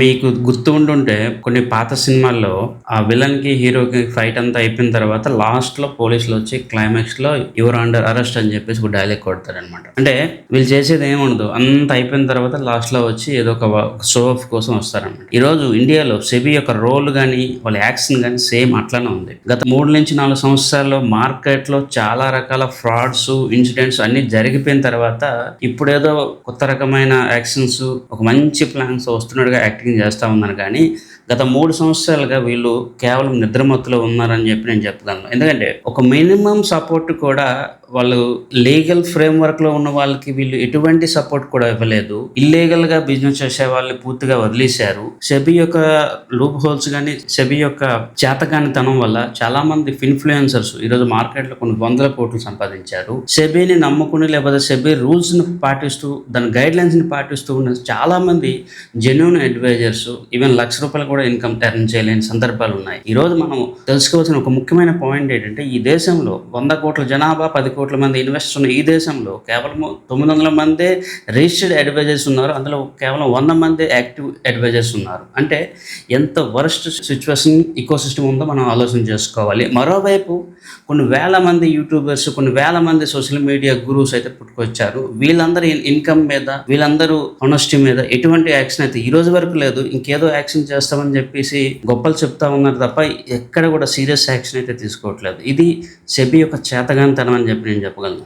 మీకు గుర్తు ఉంటుంటే కొన్ని పాత సినిమాల్లో ఆ విలన్కి హీరోకి ఫైట్ అంతా అయిపోయిన తర్వాత లాస్ట్లో పోలీసులు వచ్చి క్లైమాక్స్లో యువర్ అండర్ అరెస్ట్ అని చెప్పేసి ఒక డైలాగ్ కొడతారనమాట. అంటే వీళ్ళు చేసేది ఏముండదు అంత అయిపోయిన తర్వాత లాస్ట్లో వచ్చి ఏదో ఒక షో ఆఫ్ కోసం వస్తారనమాట. ఈ రోజు ఇండియాలో సెబీ యొక్క రోల్ కానీ వాళ్ళ యాక్షన్ కానీ సేమ్ అట్లానే ఉంది. గత మూడు నుంచి నాలుగు సంవత్సరాల్లో మార్కెట్లో చాలా రకాల ఫ్రాడ్స్ ఇన్సిడెంట్స్ అన్ని జరిగిపోయిన తర్వాత ఇప్పుడేదో కొత్త రకమైన యాక్షన్స్ ఒక మంచి ప్లాన్స్ వస్తున్నట్టుగా యాక్టింగ్ చేస్తూ ఉన్నాను కానీ గత మూడు సంవత్సరాలుగా వీళ్ళు కేవలం నిద్రమత్తులో ఉన్నారని చెప్పి నేను చెప్తాను. ఎందుకంటే ఒక మినిమం సపోర్ట్ కూడా వాళ్ళు లీగల్ ఫ్రేమ్ వర్క్లో ఉన్న వాళ్ళకి వీళ్ళు ఎటువంటి సపోర్ట్ కూడా ఇవ్వలేదు. ఇల్లీగల్గా బిజినెస్ చేసే వాళ్ళని పూర్తిగా వదిలేశారు. సెబీ యొక్క లూప్ హోల్స్ కానీ సెబీ యొక్క చేతకానితనం వల్ల చాలా మంది ఇన్ఫ్లుయెన్సర్స్ ఈరోజు మార్కెట్లో కొన్ని వందల కోట్లు సంపాదించారు. సెబీని నమ్ముకుని లేకపోతే సెబీ రూల్స్ని పాటిస్తూ దాని గైడ్ లైన్స్ని పాటిస్తూ ఉన్న చాలా మంది జెన్యున్ అడ్వైజర్స్ ఈవెన్ లక్ష రూపాయలు కూడా ఇన్కమ్ టర్న్ చేయలేని సందర్భాలు ఉన్నాయి. ఈ రోజు మనం తెలుసుకోవాల్సిన ఒక ముఖ్యమైన పాయింట్ ఏంటంటే ఈ దేశంలో వంద కోట్ల జనాభా పది కోట్ల మంది ఇన్వెస్టర్స్ ఉన్న ఈ దేశంలో కేవలం తొమ్మిది వందల మందే రిజిస్టర్డ్ అడ్వైజర్స్ ఉన్నారు. అందులో కేవలం వంద మంది యాక్టివ్ అడ్వైజర్స్ ఉన్నారు. అంటే ఎంత వరస్ట్ సిచ్యువేషన్ ఈకో సిస్టమ్ ఉందో మనం ఆలోచన చేసుకోవాలి. మరోవైపు కొన్ని వేల మంది యూట్యూబర్స్ కొన్ని వేల మంది సోషల్ మీడియా గురూస్ అయితే పుట్టుకొచ్చారు. వీళ్ళందరి ఇన్కమ్ మీద వీళ్ళందరూ ఆనెస్టీ మీద ఎటువంటి యాక్షన్ అయితే ఈ రోజు వరకు లేదు. ఇంకేదో యాక్షన్ చేస్తామని చెప్పేసి గొప్పలు చెప్తా ఉన్నారు తప్ప ఎక్కడ కూడా సీరియస్ యాక్షన్ అయితే తీసుకోవట్లేదు. ఇది సెబీ యొక్క చేతగానితనం అని చెప్పి నేను చెప్పగలను.